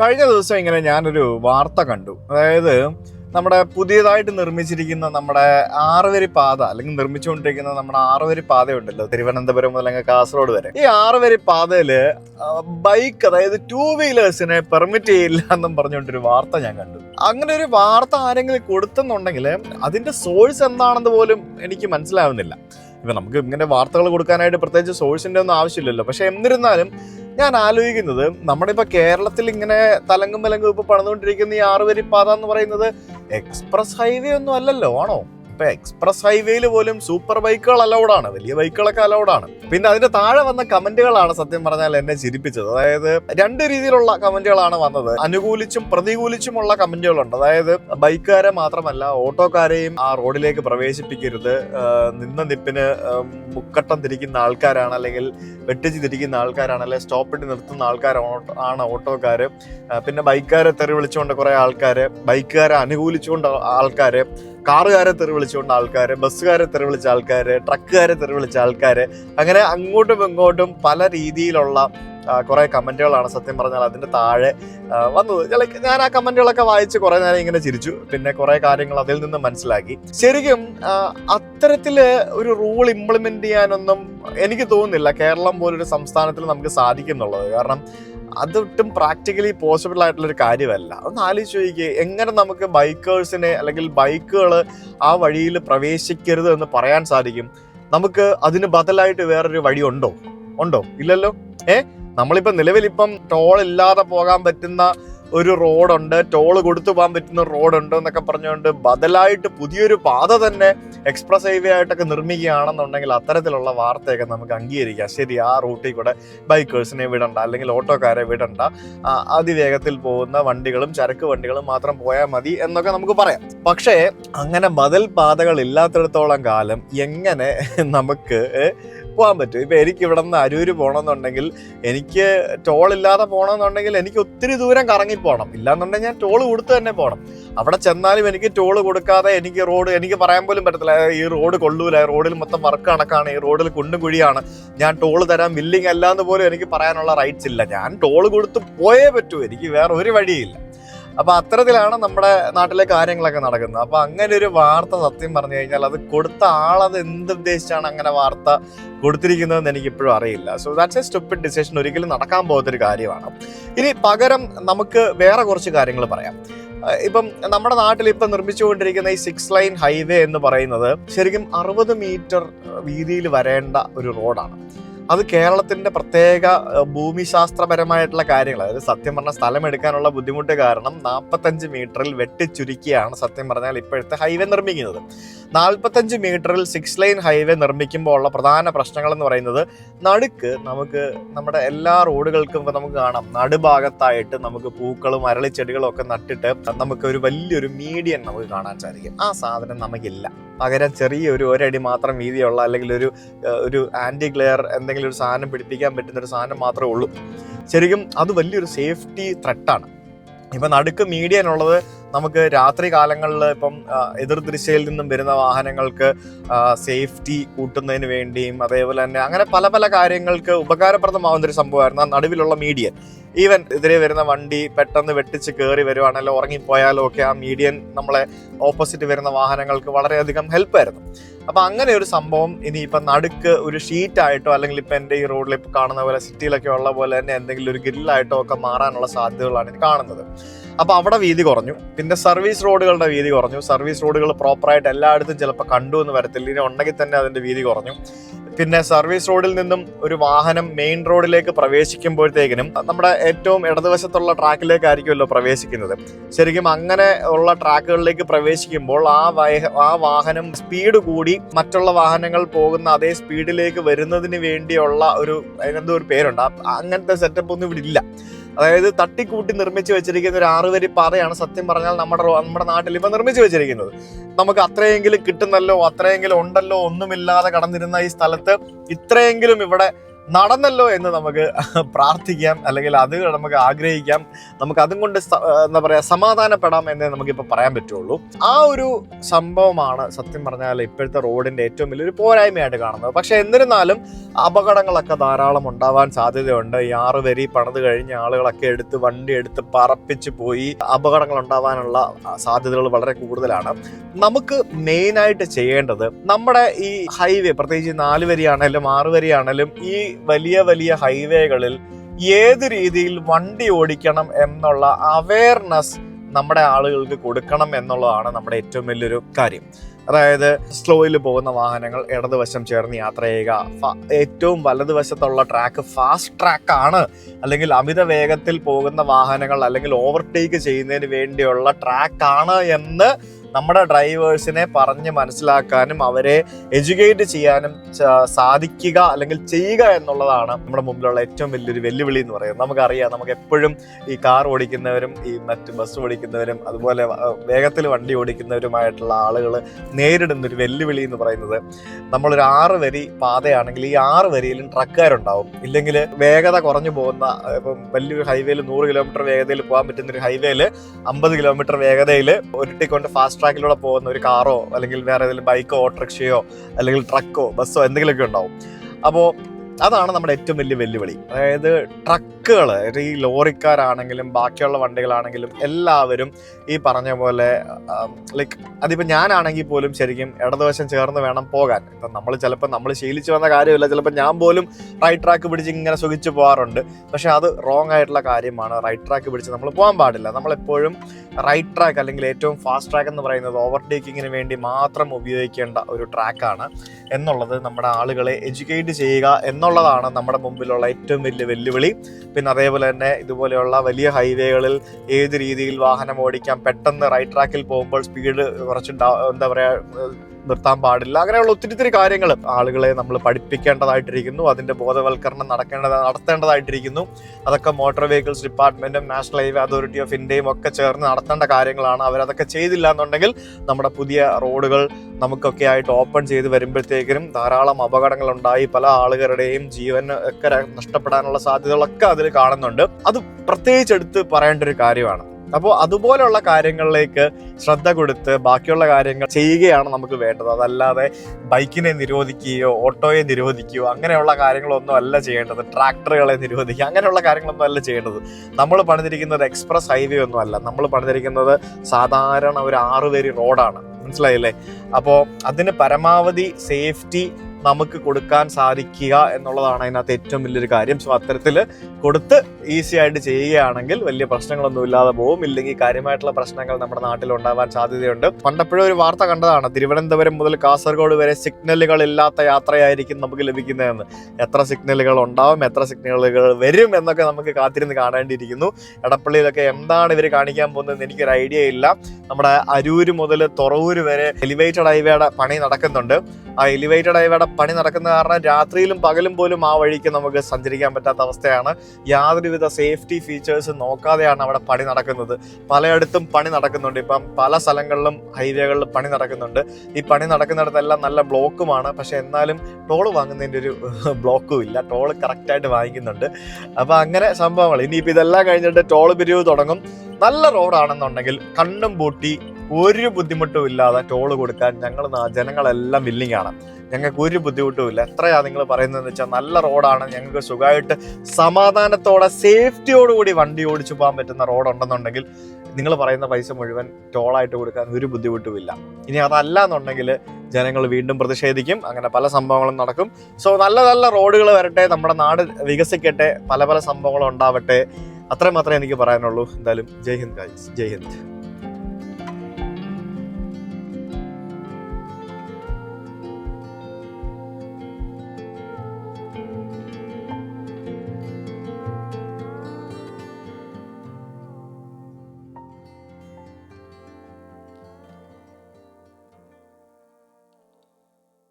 കഴിഞ്ഞ ദിവസം ഇങ്ങനെ ഞാനൊരു വാർത്ത കണ്ടു. അതായത് നമ്മുടെ പുതിയതായിട്ട് നിർമ്മിച്ചിരിക്കുന്ന നമ്മുടെ ആറുവരി പാത അല്ലെങ്കിൽ നിർമ്മിച്ചുകൊണ്ടിരിക്കുന്ന നമ്മുടെ ആറുവരി പാതയുണ്ടല്ലോ തിരുവനന്തപുരം മുതൽ അങ്ങ് കാസർഗോഡ് വരെ. ഈ ആറുവരി പാതയിൽ ബൈക്ക് അതായത് ടൂ വീലേഴ്സിനെ പെർമിറ്റ് ചെയ്യില്ല എന്നും പറഞ്ഞുകൊണ്ടൊരു വാർത്ത ഞാൻ കണ്ടു. അങ്ങനെ ഒരു വാർത്ത ആരെങ്കിലും കൊടുത്തെന്നുണ്ടെങ്കിൽ അതിന്റെ സോഴ്സ് എന്താണെന്ന് പോലും എനിക്ക് മനസ്സിലാവുന്നില്ല. ഇപ്പൊ നമുക്ക് ഇങ്ങനെ വാർത്തകൾ കൊടുക്കാനായിട്ട് പ്രത്യേകിച്ച് സോഴ്സിന്റെ ഒന്നും ആവശ്യമില്ലല്ലോ. പക്ഷേ എന്നിരുന്നാലും ഞാൻ ആലോചിക്കുന്നത് നമ്മുടെ ഇപ്പൊ കേരളത്തിൽ ഇങ്ങനെ തലങ്കും വിലങ്കും ഇപ്പൊ പണിതുകൊണ്ടിരിക്കുന്ന ഈ ആറുവരി പാത എന്ന് പറയുന്നത് എക്സ്പ്രസ് ഹൈവേ ഒന്നും അല്ലല്ലോ ആണോ? ഇപ്പൊ എക്സ്പ്രസ് ഹൈവേയിൽ പോലും സൂപ്പർ ബൈക്കുകൾ അലൗഡാണ് വലിയ ബൈക്കുകളൊക്കെ അലൗഡാണ് പിന്നെ അതിന്റെ താഴെ വന്ന കമന്റുകളാണ് സത്യം പറഞ്ഞാൽ എന്നെ ചിരിപ്പിച്ചത്. അതായത് രണ്ട് രീതിയിലുള്ള കമന്റുകളാണ് വന്നത്. അനുകൂലിച്ചും പ്രതികൂലിച്ചുമുള്ള കമന്റുകളുണ്ട്. അതായത് ബൈക്കുകാരെ മാത്രമല്ല ഓട്ടോക്കാരെയും ആ റോഡിലേക്ക് പ്രവേശിപ്പിക്കരുത്. നിന്ന നിപ്പിന് മുക്കട്ടം തിരിക്കുന്ന ആൾക്കാരാണ് അല്ലെങ്കിൽ വെട്ടിച്ച് തിരിക്കുന്ന ആൾക്കാരാണ് അല്ലെങ്കിൽ സ്റ്റോപ്പ് ഇട്ട് നിർത്തുന്ന ആൾക്കാരാണ് ആണ് ഓട്ടോക്കാര്. പിന്നെ ബൈക്കുകാരെ തെറി വിളിച്ചുകൊണ്ട് കുറെ ആൾക്കാര് ബൈക്കുകാരെ അനുകൂലിച്ചുകൊണ്ട് ആൾക്കാര് കാറുകാരെ തെറി വിളിച്ചുകൊണ്ട് ആൾക്കാര് ബസ്സുകാരെ തെറി വിളിച്ച ആൾക്കാര് ട്രക്കുകാരെ തെറി വിളിച്ച ആൾക്കാര് അങ്ങനെ അങ്ങോട്ടും ഇങ്ങോട്ടും പല രീതിയിലുള്ള കുറേ കമന്റുകളാണ് സത്യം പറഞ്ഞാൽ അതിന്റെ താഴെ വന്നത്. ഞാൻ ആ കമന്റുകളൊക്കെ വായിച്ച് കുറേ നേരം ഇങ്ങനെ ചിരിച്ചു. പിന്നെ കുറേ കാര്യങ്ങൾ അതിൽ നിന്ന് മനസ്സിലാക്കി. ശരിക്കും അത്തരത്തിൽ ഒരു റൂൾ ഇംപ്ലിമെന്റ് ചെയ്യാനൊന്നും എനിക്ക് തോന്നുന്നില്ല കേരളം പോലൊരു സംസ്ഥാനത്തിൽ നമുക്ക് സാധിക്കുന്നുള്ളത്. കാരണം അതൊട്ടും പ്രാക്ടിക്കലി പോസിബിൾ ആയിട്ടുള്ള ഒരു കാര്യമല്ല. ഒന്ന് ആലോചിച്ച് ചോദിക്കുക എങ്ങനെ നമുക്ക് ബൈക്കേഴ്സിനെ അല്ലെങ്കിൽ ബൈക്കുകൾ ആ വഴിയിൽ പ്രവേശിക്കരുത് എന്ന് പറയാൻ സാധിക്കും? നമുക്ക് അതിന് ബദലായിട്ട് വേറൊരു വഴി ഉണ്ടോ? ഉണ്ടോ? ഇല്ലല്ലോ? ഏ? നിലവിൽ നിലവിലിപ്പം ടോൾ ഇല്ലാതെ പോകാൻ പറ്റുന്ന ഒരു റോഡുണ്ട്. ടോൾ കൊടുത്തു പോകാൻ പറ്റുന്ന റോഡുണ്ട് എന്നൊക്കെ പറഞ്ഞുകൊണ്ട് ബദലായിട്ട് പുതിയൊരു പാത തന്നെ എക്സ്പ്രസ് ഹൈവേ ആയിട്ടൊക്കെ നിർമ്മിക്കുകയാണെന്നുണ്ടെങ്കിൽ അത്തരത്തിലുള്ള വാർത്തയൊക്കെ നമുക്ക് അംഗീകരിക്കാം. ശരി ആ റൂട്ടിൽ കൂടെ ബൈക്കേഴ്സിനെ വിടണ്ട അല്ലെങ്കിൽ ഓട്ടോക്കാരെ വിടണ്ട അതിവേഗത്തിൽ പോകുന്ന വണ്ടികളും ചരക്ക് വണ്ടികളും മാത്രം പോയാൽ മതി എന്നൊക്കെ നമുക്ക് പറയാം. പക്ഷേ അങ്ങനെ ബദൽ പാതകൾ ഇല്ലാത്തിടത്തോളം കാലം എങ്ങനെ നമുക്ക് പോകാൻ പറ്റും. ഇപ്പം എനിക്ക് ഇവിടെ നിന്ന് അരൂര് പോകണമെന്നുണ്ടെങ്കിൽ എനിക്ക് ടോൾ ഇല്ലാതെ പോകണമെന്നുണ്ടെങ്കിൽ എനിക്ക് ഒത്തിരി ദൂരം കറങ്ങി പോകണം ഇല്ലാന്നുണ്ടെങ്കിൽ ഞാൻ ടോൾ കൊടുത്ത് തന്നെ പോകണം അവിടെ ചെന്നാലും എനിക്ക് ടോൾ കൊടുക്കാതെ എനിക്ക് റോഡ് എനിക്ക് പറയാൻ പോലും പറ്റത്തില്ല. ഈ റോഡ് കൊള്ളൂല. റോഡിൽ മൊത്തം വർക്ക് കണക്കാണ്. ഈ റോഡിൽ കുണ്ടും കുഴിയാണ് ഞാൻ ടോൾ തരാൻ ബില്ലിംഗ് അല്ലാന്ന് പോലും എനിക്ക് പറയാനുള്ള റൈറ്റ്സ് ഇല്ല. ഞാൻ ടോൾ കൊടുത്ത് പോയേ പറ്റൂ. എനിക്ക് വേറെ ഒരു വഴിയില്ല. അപ്പൊ അത്തരത്തിലാണ് നമ്മുടെ നാട്ടിലെ കാര്യങ്ങളൊക്കെ നടക്കുന്നത്. അപ്പൊ അങ്ങനെ ഒരു വാർത്ത സത്യം പറഞ്ഞു കഴിഞ്ഞാൽ അത് കൊടുത്ത ആളത് എന്തുദ്ദേശിച്ചാണ് അങ്ങനെ വാർത്ത കൊടുത്തിരിക്കുന്നതെന്ന് എനിക്ക് ഇപ്പോഴും അറിയില്ല. So that's a stupid decision ഒരിക്കലും നടക്കാൻ പോകത്തൊരു കാര്യമാണ്. ഇനി പകരം നമുക്ക് വേറെ കുറച്ച് കാര്യങ്ങൾ പറയാം. ഇപ്പം നമ്മുടെ നാട്ടിൽ ഇപ്പം നിർമ്മിച്ചുകൊണ്ടിരിക്കുന്ന ഈ സിക്സ് ലൈൻ ഹൈവേ എന്ന് പറയുന്നത് ശരിക്കും അറുപത് മീറ്റർ വീതിയിൽ വരേണ്ട ഒരു റോഡാണ് അത് കേരളത്തിന്റെ പ്രത്യേക ഭൂമിശാസ്ത്രപരമായിട്ടുള്ള കാര്യങ്ങൾ. അതായത് സത്യം പറഞ്ഞ സ്ഥലം എടുക്കാനുള്ള ബുദ്ധിമുട്ട് കാരണം നാൽപ്പത്തഞ്ച് മീറ്ററിൽ വെട്ടിച്ചുരുക്കിയാണ് സത്യം പറഞ്ഞാൽ ഇപ്പോഴത്തെ ഹൈവേ നിർമ്മിക്കുന്നത്. നാൽപ്പത്തഞ്ച് മീറ്ററിൽ സിക്സ് ലൈൻ ഹൈവേ നിർമ്മിക്കുമ്പോൾ ഉള്ള പ്രധാന പ്രശ്നങ്ങൾ എന്ന് പറയുന്നത് നടുക്ക് നമുക്ക് നമ്മുടെ എല്ലാ റോഡുകൾക്കും ഇപ്പൊ നമുക്ക് കാണാം. നടുഭാഗത്തായിട്ട് നമുക്ക് പൂക്കളും അരളിച്ചെടികളും ഒക്കെ നട്ടിട്ട് നമുക്ക് ഒരു വലിയൊരു മീഡിയൻ നമുക്ക് കാണാൻ സാധിക്കും. ആ സാധനം നമുക്കില്ല. പകരം ചെറിയൊരു ഒരടി മാത്രം വീതിയുള്ള അല്ലെങ്കിൽ ഒരു ഒരു ആന്റി ഗ്ലെയർ എന്തെങ്കിലും ഒരു സാധനം പിടിപ്പിക്കാൻ പറ്റുന്ന ഒരു സാധനം മാത്രമേ ഉള്ളൂ. ശരിക്കും അത് വലിയൊരു സേഫ്റ്റി ത്രെട്ടാണ് ഇപ്പം നടുക്ക് മീഡിയൻ ഉള്ളത് നമുക്ക് രാത്രി കാലങ്ങളിൽ ഇപ്പം ആ, എതിർ ദിശയിൽ നിന്നും വരുന്ന വാഹനങ്ങൾക്ക് സേഫ്റ്റി കൂട്ടുന്നതിന് വേണ്ടിയും അതേപോലെ തന്നെ അങ്ങനെ പല പല കാര്യങ്ങൾക്ക് ഉപകാരപ്രദമാവുന്ന ഒരു സംഭവമായിരുന്നു ആ നടുവിലുള്ള മീഡിയൻ ഈവൻ എതിരെ വരുന്ന വണ്ടി പെട്ടെന്ന് വെട്ടിച്ച് കയറി വരുവാണല്ലോ ഉറങ്ങിപ്പോയാലോ ഒക്കെ ആ മീഡിയൻ നമ്മളെ ഓപ്പോസിറ്റ് വരുന്ന വാഹനങ്ങൾക്ക് വളരെയധികം ഹെൽപ്പ് ആയിരുന്നു. അപ്പൊ അങ്ങനെ ഒരു സംഭവം ഇനി ഇപ്പൊ നടുക്ക് ഒരു ഷീറ്റായിട്ടോ അല്ലെങ്കിൽ ഇപ്പം എന്റെ ഈ റോഡിൽ ഇപ്പോൾ കാണുന്ന പോലെ സിറ്റിയിലൊക്കെ ഉള്ള പോലെ തന്നെ എന്തെങ്കിലും ഒരു ഗ്രില്ലായിട്ടോ ഒക്കെ മാറാനുള്ള സാധ്യതകളാണ് ഇനി കാണുന്നത്. അപ്പോൾ അവിടെ വീതി കുറഞ്ഞു. പിന്നെ സർവീസ് റോഡുകളുടെ വീതി കുറഞ്ഞു. സർവീസ് റോഡുകൾ പ്രോപ്പറായിട്ട് എല്ലായിടത്തും ചിലപ്പോൾ കണ്ടു എന്ന് വരത്തില്ല. ഇനി ഉണ്ടെങ്കിൽ തന്നെ അതിന്റെ വീതി കുറഞ്ഞു. പിന്നെ സർവീസ് റോഡിൽ നിന്നും ഒരു വാഹനം മെയിൻ റോഡിലേക്ക് പ്രവേശിക്കുമ്പോഴത്തേക്കിനും നമ്മുടെ ഏറ്റവും ഇടതുവശത്തുള്ള ട്രാക്കിലേക്കായിരിക്കുമല്ലോ പ്രവേശിക്കുന്നത്. ശരിക്കും അങ്ങനെ ഉള്ള ട്രാക്കുകളിലേക്ക് പ്രവേശിക്കുമ്പോൾ ആ ആ വാഹനം സ്പീഡ് കൂടി മറ്റുള്ള വാഹനങ്ങൾ പോകുന്ന അതേ സ്പീഡിലേക്ക് വരുന്നതിന് വേണ്ടിയുള്ള ഒരു അതിനെന്തോ ഒരു പേരുണ്ട്. അങ്ങനത്തെ സെറ്റപ്പ് ഒന്നും ഇവിടെ ഇല്ല. അതായത് തട്ടിക്കൂട്ടി നിർമ്മിച്ചു വെച്ചിരിക്കുന്ന ഒരു ആറുവരി പാതയാണ് സത്യം പറഞ്ഞാൽ നമ്മുടെ നമ്മുടെ നാട്ടിൽ ഇപ്പം നിർമ്മിച്ചു വെച്ചിരിക്കുന്നത്. നമുക്ക് അത്രയെങ്കിലും കിട്ടുന്നല്ലോ അത്രയെങ്കിലും ഉണ്ടല്ലോ ഒന്നുമില്ലാതെ കടന്നിരുന്ന ഈ സ്ഥലത്ത് ഇത്രയെങ്കിലും ഇവിടെ നടന്നല്ലോ എന്ന് നമുക്ക് പ്രാർത്ഥിക്കാം അല്ലെങ്കിൽ അത് നമുക്ക് ആഗ്രഹിക്കാം. നമുക്ക് അതും കൊണ്ട് എന്താ പറയുക സമാധാനപ്പെടാം എന്നേ നമുക്കിപ്പോൾ പറയാൻ പറ്റുള്ളൂ. ആ ഒരു സംഭവമാണ് സത്യം പറഞ്ഞാൽ ഇപ്പോഴത്തെ റോഡിന്റെ ഏറ്റവും വലിയൊരു പോരായ്മയായിട്ട് കാണുന്നത്. പക്ഷേ എന്നിരുന്നാലും അപകടങ്ങളൊക്കെ ധാരാളം ഉണ്ടാവാൻ സാധ്യതയുണ്ട്. ഈ ആറ് വരി പണിത് കഴിഞ്ഞ ആളുകളൊക്കെ എടുത്ത് വണ്ടി എടുത്ത് പറപ്പിച്ച് പോയി അപകടങ്ങൾ ഉണ്ടാവാനുള്ള സാധ്യതകൾ വളരെ കൂടുതലാണ്. നമുക്ക് മെയിനായിട്ട് ചെയ്യേണ്ടത് നമ്മുടെ ഈ ഹൈവേ പ്രത്യേകിച്ച് നാല് വരിയാണേലും ആറ് വരിയാണേലും ഈ വലിയ വലിയ ഹൈവേകളിൽ ഏത് രീതിയിൽ വണ്ടി ഓടിക്കണം എന്നുള്ള അവയർനെസ് നമ്മുടെ ആളുകൾക്ക് കൊടുക്കണം എന്നുള്ളതാണ് നമ്മുടെ ഏറ്റവും വലിയൊരു കാര്യം. അതായത് സ്ലോയിൽ പോകുന്ന വാഹനങ്ങൾ ഇടതുവശം ചേർന്ന് യാത്ര ചെയ്യുക. ഏറ്റവും വലതുവശത്തുള്ള ട്രാക്ക് ഫാസ്റ്റ് ട്രാക്ക് ആണ്. അല്ലെങ്കിൽ അമിത വേഗത്തിൽ പോകുന്ന വാഹനങ്ങൾ അല്ലെങ്കിൽ ഓവർടേക്ക് ചെയ്യുന്നതിന് വേണ്ടിയുള്ള ട്രാക്ക് ആണ് എന്ന് നമ്മുടെ ഡ്രൈവേഴ്സിനെ പറഞ്ഞ് മനസ്സിലാക്കാനും അവരെ എഡ്യൂക്കേറ്റ് ചെയ്യാനും സാധിക്കുക അല്ലെങ്കിൽ ചെയ്യുക എന്നുള്ളതാണ് നമ്മുടെ മുമ്പിലുള്ള ഏറ്റവും വലിയൊരു വെല്ലുവിളി എന്ന് പറയുന്നത്. നമുക്കറിയാം നമുക്ക് എപ്പോഴും ഈ കാർ ഓടിക്കുന്നവരും ഈ മറ്റ് ബസ് ഓടിക്കുന്നവരും അതുപോലെ വേഗത്തിൽ വണ്ടി ഓടിക്കുന്നവരുമായിട്ടുള്ള ആളുകൾ നേരിടുന്ന ഒരു വെല്ലുവിളി എന്ന് പറയുന്നത് നമ്മളൊരു ആറ് വരി പാതയാണെങ്കിൽ ഈ ആറ് വരിയിലും ട്രക്കുകാരുണ്ടാവും. ഇല്ലെങ്കിൽ വേഗത കുറഞ്ഞു പോകുന്ന ഇപ്പം വലിയൊരു ഹൈവേയിൽ നൂറ് കിലോമീറ്റർ വേഗതയിൽ പോകാൻ പറ്റുന്ന ഒരു ഹൈവേയിൽ അമ്പത് കിലോമീറ്റർ വേഗതയിൽ ഉരുട്ടിക്കൊണ്ട് ഫാസ്റ്റ് ട്രാക്കിലൂടെ പോകുന്ന ഒരു കാറോ അല്ലെങ്കിൽ വേറെ ഏതെങ്കിലും ബൈക്കോ ഓട്ടോറിക്ഷയോ അല്ലെങ്കിൽ ട്രക്കോ ബസ്സോ എന്തെങ്കിലുമൊക്കെ ഉണ്ടാവും. അപ്പോൾ അതാണ് നമ്മുടെ ഏറ്റവും വലിയ വെല്ലുവിളി. അതായത് ട്രക്കുകൾ ഈ ലോറിക്കാരാണെങ്കിലും ബാക്കിയുള്ള വണ്ടികളാണെങ്കിലും എല്ലാവരും ഈ പറഞ്ഞ പോലെ ലൈക്ക് അതിപ്പോൾ ഞാനാണെങ്കിൽ പോലും ശരിക്കും ഇടതുവശം ചേർന്ന് വേണം പോകാൻ. ഇപ്പം നമ്മൾ ചിലപ്പോൾ നമ്മൾ ശീലിച്ചു വന്ന കാര്യമില്ല. ചിലപ്പോൾ ഞാൻ പോലും റൈറ്റ് ട്രാക്ക് പിടിച്ച് ഇങ്ങനെ സുഖിച്ച് പോകാറുണ്ട് പക്ഷേ അത് റോങ് ആയിട്ടുള്ള കാര്യമാണ്. റൈറ്റ് ട്രാക്ക് പിടിച്ച് നമ്മൾ പോകാൻ പാടില്ല. നമ്മളെപ്പോഴും റൈറ്റ് ട്രാക്ക് അല്ലെങ്കിൽ ഏറ്റവും ഫാസ്റ്റ് ട്രാക്ക് എന്ന് പറയുന്നത് ഓവർടേക്കിങ്ങിന് വേണ്ടി മാത്രം ഉപയോഗിക്കേണ്ട ഒരു ട്രാക്കാണ് എന്നുള്ളത് നമ്മുടെ ആളുകളെ എഡ്യൂക്കേറ്റ് ചെയ്യുക എന്നുള്ളതാണ് നമ്മുടെ മുമ്പിലുള്ള ഏറ്റവും വലിയ വെല്ലുവിളി. പിന്നെ അതേപോലെ തന്നെ ഇതുപോലെയുള്ള വലിയ ഹൈവേകളിൽ ഏത് രീതിയിൽ വാഹനം ഓടിക്കാം പെട്ടെന്ന് റൈറ്റ് ട്രാക്കിൽ പോകുമ്പോൾ സ്പീഡ് കുറച്ച് എന്താ പറയുക നിർത്താൻ പാടില്ല. അങ്ങനെയുള്ള ഒത്തിരി ഒത്തിരി കാര്യങ്ങൾ ആളുകളെ നമ്മൾ പഠിപ്പിക്കേണ്ടതായിട്ടിരിക്കുന്നു. അതിന്റെ ബോധവൽക്കരണം നടക്കേണ്ടത് നടത്തേണ്ടതായിട്ടിരിക്കുന്നു. അതൊക്കെ മോട്ടോർ വെഹിക്കിൾസ് ഡിപ്പാർട്ട്മെന്റും നാഷണൽ ഹൈവേ അതോറിറ്റി ഓഫ് ഇന്ത്യയും ഒക്കെ ചേർന്ന് നടത്തേണ്ട കാര്യങ്ങളാണ്. അവരതൊക്കെ ചെയ്തില്ല എന്നുണ്ടെങ്കിൽ നമ്മുടെ പുതിയ റോഡുകൾ നമുക്കൊക്കെ ആയിട്ട് ഓപ്പൺ ചെയ്ത് വരുമ്പോഴത്തേക്കിനും ധാരാളം അപകടങ്ങൾ ഉണ്ടായി പല ആളുകളുടെയും ജീവൻ ഒക്കെ നഷ്ടപ്പെടാനുള്ള സാധ്യതകളൊക്കെ അതിൽ കാണുന്നുണ്ട്. അത് പ്രത്യേകിച്ച് എടുത്ത് പറയേണ്ട ഒരു കാര്യമാണ്. അപ്പോൾ അതുപോലെയുള്ള കാര്യങ്ങളിലേക്ക് ശ്രദ്ധ കൊടുത്ത് ബാക്കിയുള്ള കാര്യങ്ങൾ ചെയ്യുകയാണ് നമുക്ക് വേണ്ടത്. അതല്ലാതെ ബൈക്കിനെ നിരോധിക്കുകയോ ഓട്ടോയെ നിരോധിക്കുകയോ അങ്ങനെയുള്ള കാര്യങ്ങളൊന്നും അല്ല ചെയ്യേണ്ടത്. ട്രാക്ടറുകളെ നിരോധിക്കുക അങ്ങനെയുള്ള കാര്യങ്ങളൊന്നും അല്ല ചെയ്യേണ്ടത്. നമ്മൾ പണിതിരിക്കുന്നത് എക്സ്പ്രസ് ഹൈവേ ഒന്നും അല്ല. നമ്മൾ പണിതിരിക്കുന്നത് സാധാരണ ഒരു ആറുപേരി റോഡാണ്. മനസ്സിലായില്ലേ? അപ്പോൾ അതിന് പരമാവധി സേഫ്റ്റി നമുക്ക് കൊടുക്കാൻ സാധിക്കുക എന്നുള്ളതാണ് അതിനകത്ത് ഏറ്റവും വലിയൊരു കാര്യം. സോ അത്തരത്തിൽ കൊടുത്ത് ഈസി ആയിട്ട് ചെയ്യുകയാണെങ്കിൽ വലിയ പ്രശ്നങ്ങളൊന്നും ഇല്ലാതെ പോകും ഇല്ലെങ്കിൽ കാര്യമായിട്ടുള്ള പ്രശ്നങ്ങൾ നമ്മുടെ നാട്ടിൽ ഉണ്ടാവാൻ സാധ്യതയുണ്ട്. പണ്ടപ്പോഴും ഒരു വാർത്ത കണ്ടതാണ് തിരുവനന്തപുരം മുതൽ കാസർഗോഡ് വരെ സിഗ്നലുകൾ ഇല്ലാത്ത യാത്രയായിരിക്കും നമുക്ക് ലഭിക്കുന്നതെന്ന്. എത്ര സിഗ്നലുകൾ ഉണ്ടാവും എത്ര സിഗ്നലുകൾ വരും എന്നൊക്കെ നമുക്ക് കാത്തിരുന്ന് കാണേണ്ടിയിരിക്കുന്നു. എടപ്പള്ളിയിലൊക്കെ എന്താണ് ഇവർ കാണിക്കാൻ പോകുന്നതെന്ന് എനിക്കൊരു ഐഡിയ ഇല്ല. നമ്മുടെ അരൂര് മുതൽ തുറവൂര് വരെ എലിവേറ്റഡ് ഹൈവേയുടെ പണി നടക്കുന്നുണ്ട്. ആ എലിവേറ്റഡ് ഹൈവേയുടെ പണി നടക്കുന്ന കാരണം രാത്രിയിലും പകലും പോലും ആ വഴിക്ക് നമുക്ക് സഞ്ചരിക്കാൻ പറ്റാത്ത അവസ്ഥയാണ്. യാതൊരുവിധ സേഫ്റ്റി ഫീച്ചേഴ്സ് നോക്കാതെയാണ് അവിടെ പണി നടക്കുന്നത്. പലയിടത്തും പണി നടക്കുന്നുണ്ട്. ഇപ്പം പല സ്ഥലങ്ങളിലും ഹൈവേകളിൽ പണി നടക്കുന്നുണ്ട്. ഈ പണി നടക്കുന്നിടത്തെല്ലാം നല്ല ബ്ലോക്കുമാണ്. പക്ഷെ എന്നാലും ടോൾ വാങ്ങുന്നതിന്റെ ഒരു ബ്ലോക്കും ഇല്ല. ടോൾ കറക്റ്റായിട്ട് വാങ്ങിക്കുന്നുണ്ട്. അപ്പം അങ്ങനെ സംഭവങ്ങൾ. ഇനിയിപ്പോൾ ഇതെല്ലാം കഴിഞ്ഞിട്ട് ടോൾ പിരിവ് തുടങ്ങും. നല്ല റോഡാണെന്നുണ്ടെങ്കിൽ കണ്ണും പൂട്ടി ഒരു ബുദ്ധിമുട്ടും ഇല്ലാതെ ടോൾ കൊടുക്കാൻ ഞങ്ങൾ ജനങ്ങളെല്ലാം വില്ലിങ് ആണ്. ഞങ്ങൾക്ക് ഒരു ബുദ്ധിമുട്ടും ഇല്ല. എത്രയാ നിങ്ങൾ പറയുന്നതെന്ന് വെച്ചാൽ നല്ല റോഡാണ് ഞങ്ങൾക്ക് സുഖമായിട്ട് സമാധാനത്തോടെ സേഫ്റ്റിയോടുകൂടി വണ്ടി ഓടിച്ചു പോകാൻ പറ്റുന്ന റോഡുണ്ടെന്നുണ്ടെങ്കിൽ നിങ്ങൾ പറയുന്ന പൈസ മുഴുവൻ ടോളായിട്ട് കൊടുക്കാൻ ഒരു ബുദ്ധിമുട്ടുമില്ല ഇനി അതല്ല എന്നുണ്ടെങ്കിൽ ജനങ്ങൾ വീണ്ടും പ്രതിഷേധിക്കും. അങ്ങനെ പല സംഭവങ്ങളും നടക്കും. സോ നല്ല നല്ല റോഡുകൾ വരട്ടെ. നമ്മുടെ നാട് വികസിക്കട്ടെ. പല പല സംഭവങ്ങളും ഉണ്ടാവട്ടെ. അത്രയും മാത്രമേ എനിക്ക് പറയാനുള്ളൂ. എന്തായാലും ജയ് ഹിന്ദ് ഗൈസ് ജയ് ഹിന്ദ്.